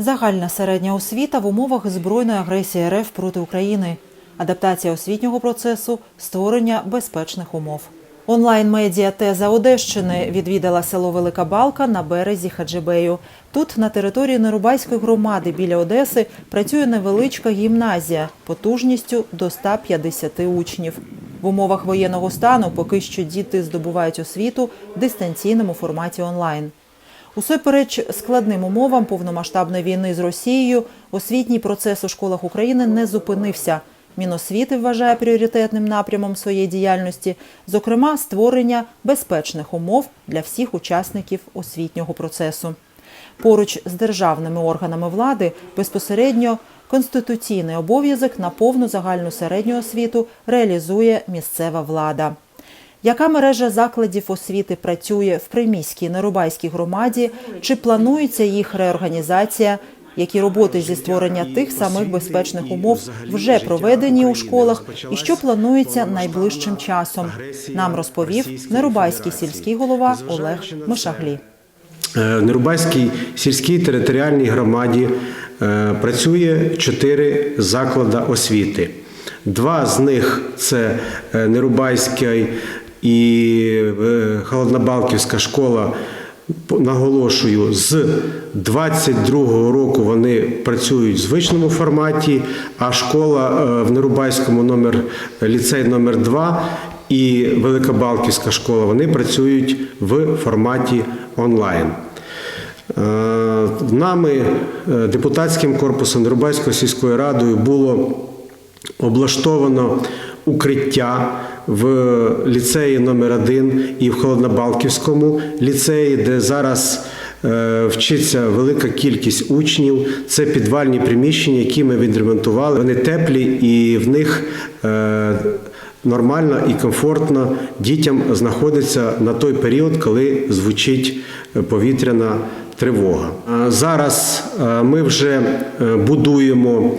Загальна середня освіта в умовах збройної агресії РФ проти України, адаптація освітнього процесу, створення безпечних умов. Онлайн-медіа Теза Одещини відвідала село Велика Балка на березі Хаджибею. Тут, на території Нерубайської громади біля Одеси, працює невеличка гімназія потужністю до 150 учнів. В умовах воєнного стану поки що діти здобувають освіту в дистанційному форматі онлайн. Усупереч складним умовам повномасштабної війни з Росією, освітній процес у школах України не зупинився. Міносвіти вважає пріоритетним напрямом своєї діяльності, зокрема, створення безпечних умов для всіх учасників освітнього процесу. Поруч з державними органами влади безпосередньо конституційний обов'язок на повну загальну середню освіту реалізує місцева влада. Яка мережа закладів освіти працює в приміській Нерубайській громаді? Чи планується їх реорганізація? Які роботи зі створення тих самих безпечних умов вже проведені у школах, і що планується найближчим часом? Нам розповів Нерубайський сільський голова Олег Мишаглі. Е, Нерубайській сільській територіальній громаді е, працює чотири заклади освіти. Два з них це е, Нерубайська і е, Холоднобалківська школа. Наголошую, з 22-го року вони працюють в звичному форматі, а школа е, в Нерубайському номер ліцей номер 2 і Великобалківська школа вони працюють в форматі онлайн. Е, Нами, депутатським корпусом Нерубайської сільської радою, було облаштовано укриття в ліцеї номер 1 і в Холоднобалківському ліцеї, де зараз е, вчиться велика кількість учнів. Це підвальні приміщення, які ми відремонтували. Вони теплі і в них е, нормально і комфортно дітям знаходиться на той період, коли звучить повітряна тривога. Зараз е, ми вже будуємо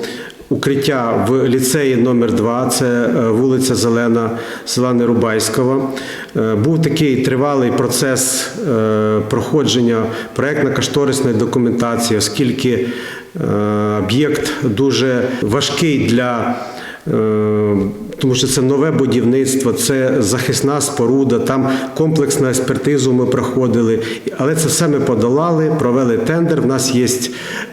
укриття в ліцеї номер 2 це е, вулиця Зелена, села Нерубайського. Е, Був такий тривалий процес е, проходження проєктно-кошторисної документації, оскільки об'єкт дуже важкий для. Е, Тому що це нове будівництво, це захисна споруда, там комплексну експертизу ми проходили. Але це все ми подолали, провели тендер. В нас є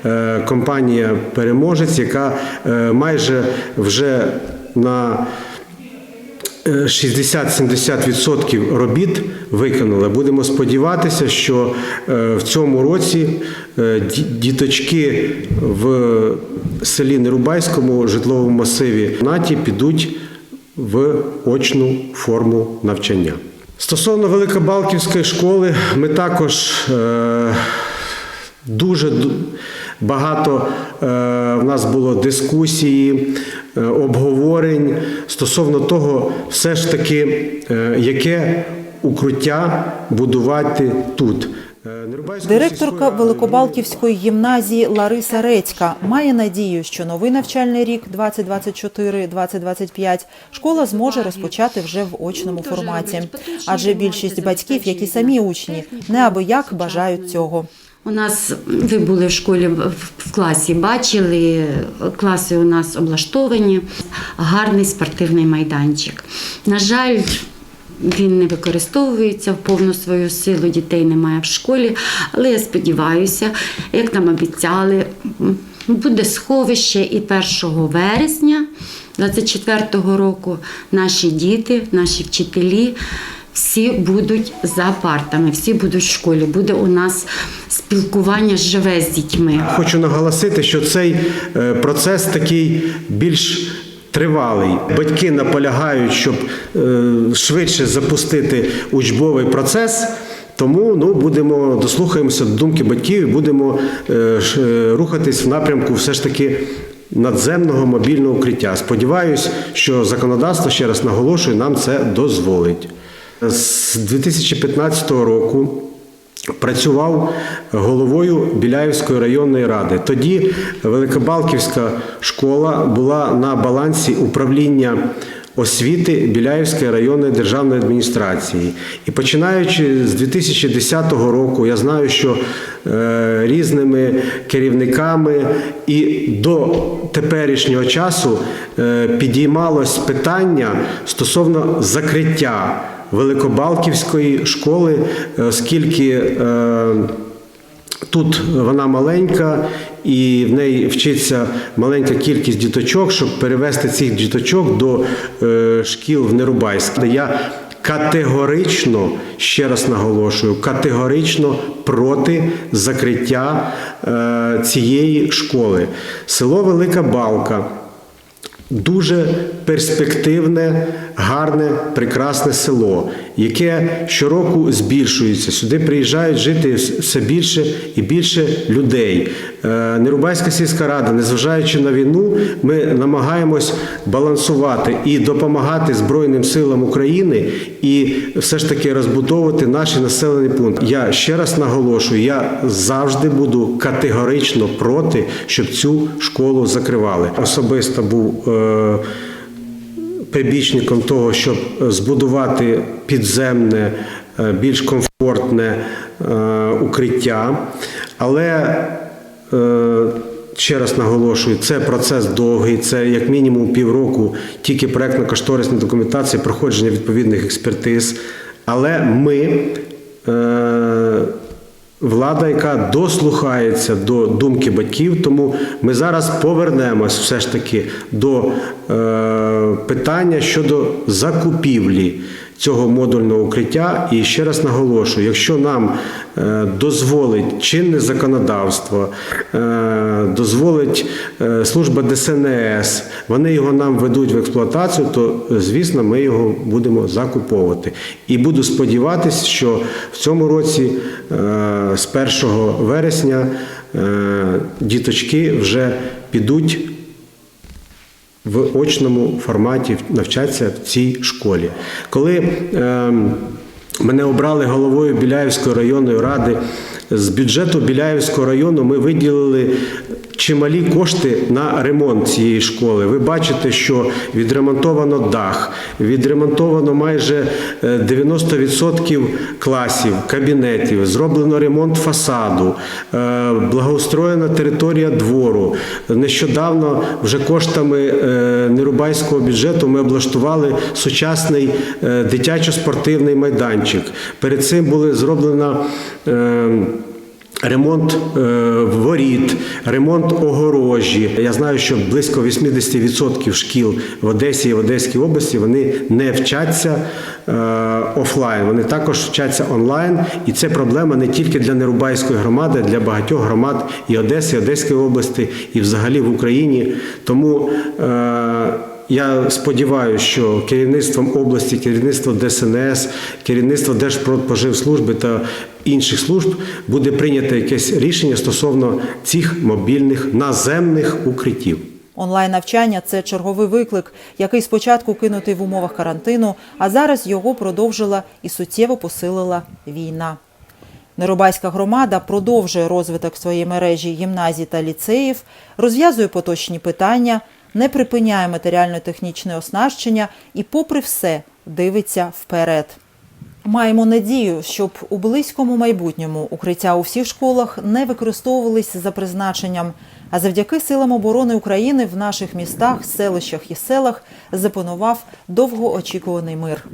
е, компанія переможець, яка е, майже вже на 60-70% робіт виконали. Будемо сподіватися, що е, в цьому році е, діточки в селі Нерубайському житловому масиві НАТі підуть в очну форму навчання. Стосовно Великобалківської школи, ми також е, дуже ду- багато е, в нас було дискусії, е, обговорень стосовно того, все ж таки, е, яке укриття будувати тут. Е, Директорка Великобалківської гімназії Лариса Рецька має надію, що новий навчальний рік 2024-2025 школа зможе розпочати вже в очному форматі. Адже більшість батьків, які самі учні, неабияк бажають цього. У нас ви були в школі в- класі, бачили, класи у нас облаштовані, гарний спортивний майданчик. На жаль, він не використовується в повну свою силу, дітей немає в школі, але я сподіваюся, як нам обіцяли, буде сховище і 1 вересня 24-го року наші діти, наші вчителі. Всі будуть за партами, всі будуть в школі. Буде у нас спілкування живе з дітьми. Хочу наголосити, що цей е, процес такий більш тривалий. Батьки наполягають, щоб е, швидше запустити учбовий процес. Тому ну, будемо дослухаємося до думки батьків і будемо е, е, рухатись в напрямку все ж таки надземного мобільного укриття. Сподіваюсь, що законодавство, ще раз наголошую, нам це дозволить. З 2015 року Працював головою Біляївської районної ради. Тоді Великобалківська школа була на балансі управління освіти Біляївської районної державної адміністрації. І починаючи з 2010 року, я знаю, що е, різними керівниками і до теперішнього часу е, підіймалось питання стосовно закриття Великобалківської школи, е, оскільки е, Тут вона маленька, і в неї вчиться маленька кількість діточок, щоб перевести цих діточок до е, шкіл в Нерубайськ. Я категорично, ще раз наголошую, категорично проти закриття цієї школи. Село Велика Балка. Дуже перспективне, гарне, прекрасне село, яке щороку збільшується. Сюди приїжджають жити все більше і більше людей. Е, Нерубайська сільська рада, незважаючи на війну, ми намагаємось балансувати і допомагати Збройним силам України і все ж таки розбудовувати наші населені пункти. Я ще раз наголошую, я завжди буду категорично проти, щоб цю школу закривали. Особисто був. Е, прибічником того, щоб збудувати підземне, е, більш комфортне е, укриття. Але ще раз наголошую, це процес довгий, це як мінімум півроку тільки проєктно-кошторисна документація, проходження відповідних експертиз. Але ми. е, Влада, яка дослухається до думки батьків, тому ми зараз повернемось все ж таки до е, питання щодо закупівлі цього модульного укриття. І ще раз наголошую: якщо нам е, дозволить чинне законодавство, е, дозволить е, служба ДСНС, вони його нам ведуть в експлуатацію, то звісно ми його будемо закуповувати. І буду сподіватися, що в цьому році з 1 вересня діточки вже підуть в очному форматі навчатися в цій школі. Коли е, мене обрали головою Біляївської районної ради, з бюджету Біляївського району ми виділили чималі кошти на ремонт цієї школи. Ви бачите, що відремонтовано дах, відремонтовано майже е, 90% класів, кабінетів, зроблено ремонт фасаду, е, благоустроєна територія двору. Нещодавно вже коштами е, Нерубайського бюджету ми облаштували сучасний е, дитячо-спортивний майданчик. Перед цим були зроблено. Ремонт е, воріт, ремонт огорожі. Я знаю, що близько 80% шкіл в Одесі і в Одеській області вони не вчаться е, офлайн, вони також вчаться онлайн. І це проблема не тільки для Нерубайської громади, а для багатьох громад і Одеси, і Одеської області, і взагалі в Україні. Тому е, я сподіваюся, що керівництвом області, керівництво ДСНС, керівництво Держпродпоживслужби та інших служб буде прийнято якесь рішення стосовно цих мобільних наземних укриттів. Онлайн навчання це черговий виклик, який спочатку кинутий в умовах карантину, а зараз його продовжила і суттєво посилила війна. Нерубайська громада продовжує розвиток своєї мережі гімназій та ліцеїв, розв'язує поточні питання, не припиняє матеріально-технічне оснащення і, попри все, дивиться вперед. Маємо надію, щоб у близькому майбутньому укриття у всіх школах не використовувалися за призначенням, а завдяки силам оборони України в наших містах, селищах і селах запанував довгоочікуваний мир.